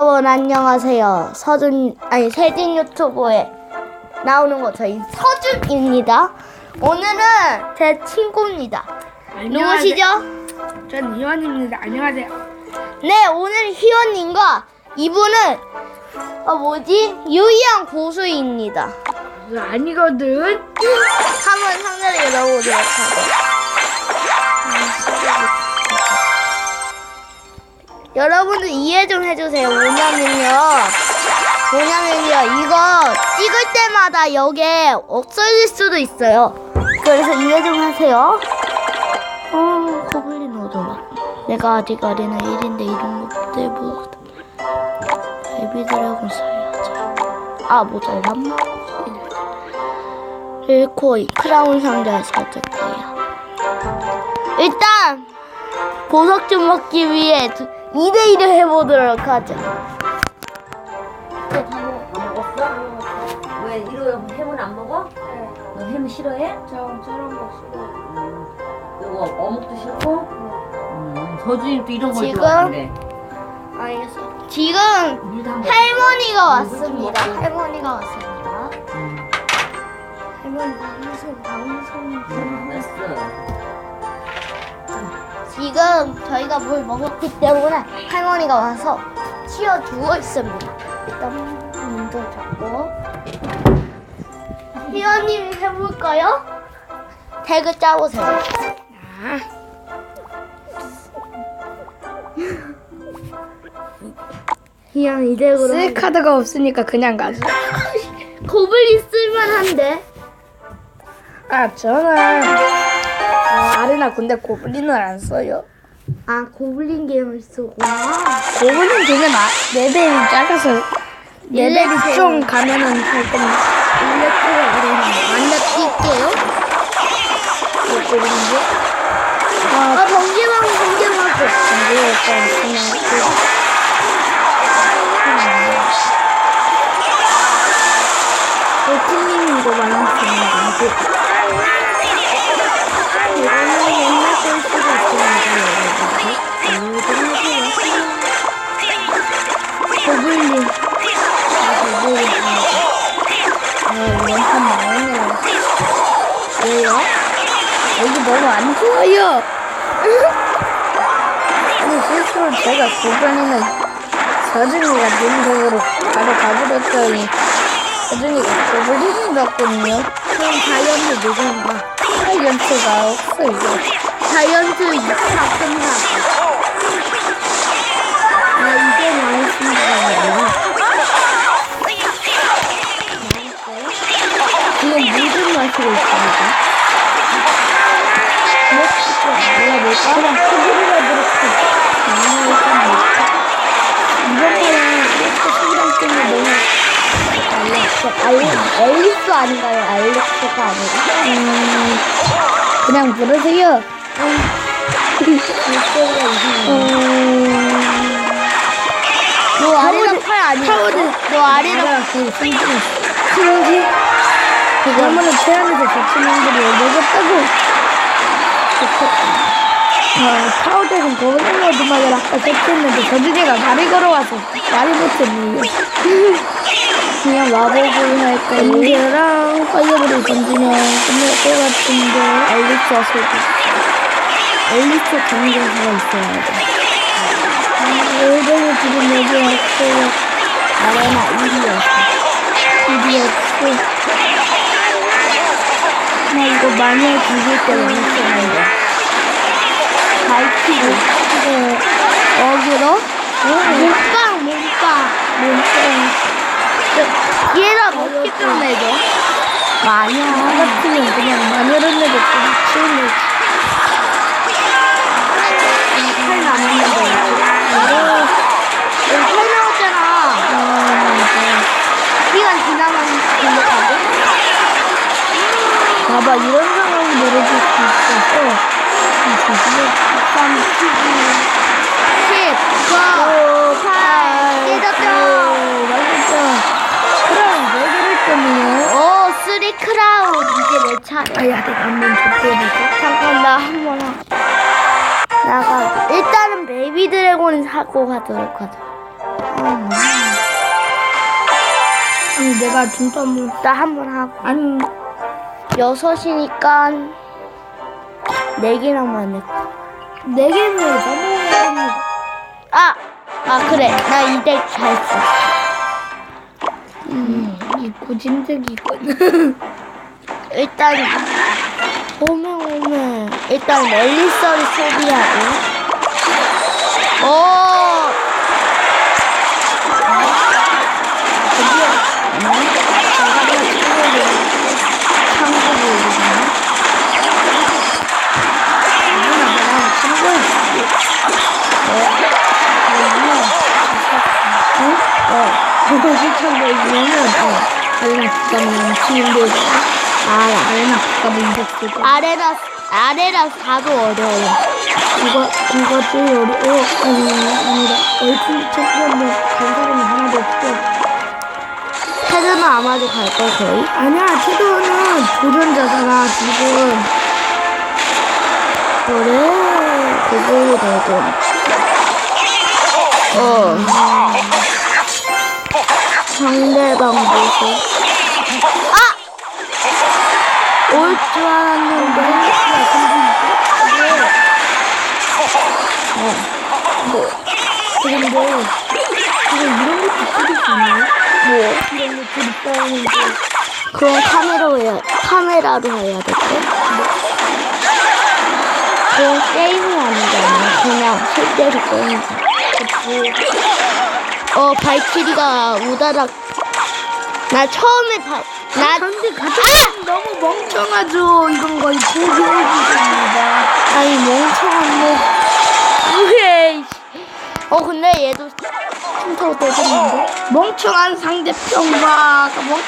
여러분 안녕하세요. 서준 아니 세진 유튜브에 나오는 거 저희 서준입니다. 오늘은 제 친구입니다. 누구시죠? 전 희원입니다. 안녕하세요. 네, 오늘 희원님과 이분은 어 뭐지 유희양 고수입니다. 아니거든. 한번 상자를 열어보도록 하죠. 여러분들 이해 좀 해주세요. 뭐냐면요. 뭐냐면요. 이거 찍을 때마다 여기에 없어질 수도 있어요. 그래서 이해 좀 하세요. 어, 고블린 오더라. 내가 아직 아래나 1인데 이런 것 때문에 베이비 드래곤 사야지. 아, 모자랐나? 일코이 크라운 상자에서 찾을 거예요. 일단 보석 좀 먹기 위해 2대1을 해보도록 하죠. 다 먹었어? 왜 이거 햄은 안 먹어? 너햄 싫어해? 저 저런 거 싫어. 이거 어묵도 싫고? 음, 서준이도 이런 걸 지금? 좋아하는데 알겠어. 지금 한번 할머니가 왔습니다. 할머니가 왔습니 지금 저희가 뭘 먹었기 때문에 할머니가 와서 치워 주고 있습니다. 일단 문도 잡고 희원님 해볼까요? 태그 짜보세요. 아, 희원 이대로 쓸 카드가 없으니까 그냥 가죠. 고블린 쓸만한데. 아, 저는 어, 아레나 군대 고블린을 안 써요. 아 고블린 게임을 쓰구나. 고블린 되면 아, 레벨이 작아서 레벨이. 좀 가면은 할 겁니다. 일렉트로 그러면 만나 뛸게요. 고블린이 아 번개망 번개망고. 이게 약간 그냥 그 오트님 이거 많았습니다. 이거는 너무 안 좋아요. 아니 실수로 제가 고블린을 서준이가 민족으로 바로 가버렸더니 서준이가 고블린이 났거든요. 그럼 자이언트 누군가? 사이언트가 없어요. 자이언트 2차 끝나고. 나 이게 망했습니다. 지금 무슨 마시고 있습니까? 뭐. 아, 앨리스 아닌가요? 알렉스가 아니라? 음, 그냥 부르세요. 음, 너 아래랑 팔 아니야? 타워드. 너 아래랑 내가 그 승진 그러면은 태안에서 저 친구들이 먹었다고. 어, 타워대에서 고블린을 두마를 아까 세트했는데 저주제가 다리 걸어와서 말이 못했네요. 그냥 마법을 할까? 인디랑 파이어볼을 던지면 끝날 것 같은데 엘리트 소리. 엘리트 경쟁사가 있어야 돼. 요즘에 지금 여기 왔어요. 아레나 1위였어. 1위였어. 마늘 죽일 때 쓰는데. 밝히고. 네. 어그로? 몸빵, 몸빵. 몸빵. 얘가 먹기 좀 해줘. 아니야. 나 같으면 그냥 내도 좀 치우면 칼 이런 상황이 내려질 수 있어서. 3, 10, 9, 8, 깨졌죠? 맞았죠? 크라운 왜 그랬더니요? 오, 쓰리 크라운. 이제 내 차례. 아야, 내가 한번 줬대니까. 잠깐, 나 한 번 하고. 나가. 일단은 베이비 드래곤 사고 가도록 하자. 아니 내가 진짜 한번 나한 번 하고. 아니 여섯이니까 네 개랑만 해. 네 개를 써먹어야 됩니다. 아! 아, 그래. 나 이대 잘했어. 음, 이 고진득이군. 일단, 오메, 오메. 일단, 멜리서를 소비하고. 오! 그거 어 아레나. 아레나 4도 어려워. 이거 이거 제일 어려워 아니 아니라 얼큰 챔피언도 간 사람이 하나도 없어 헤드는 아마도 갈걸, 거의? 아니야 태도는 도전자잖아 지금 그래. 그걸로 되든. 어. 상대방 모습. 아! 올 줄 알았는데. 그런데 지금 이런 것도 찍을 수 있나요? 뭐? 이런 싸우는 거 그럼 카메라로 해야, 카메라로 해야 될까? 그건 게임이 아니잖아. 그냥 실제로 게임. 어, 발키리가 우다닥. 나 처음에 발, 나, 근데 같은 너무 멍청하죠 이건 거의 포기해주십니다 아니, 멍청한 뭐. 왜, 어, 근데 얘도 흉터가 되겠는데? 멍청한 상대편과 멍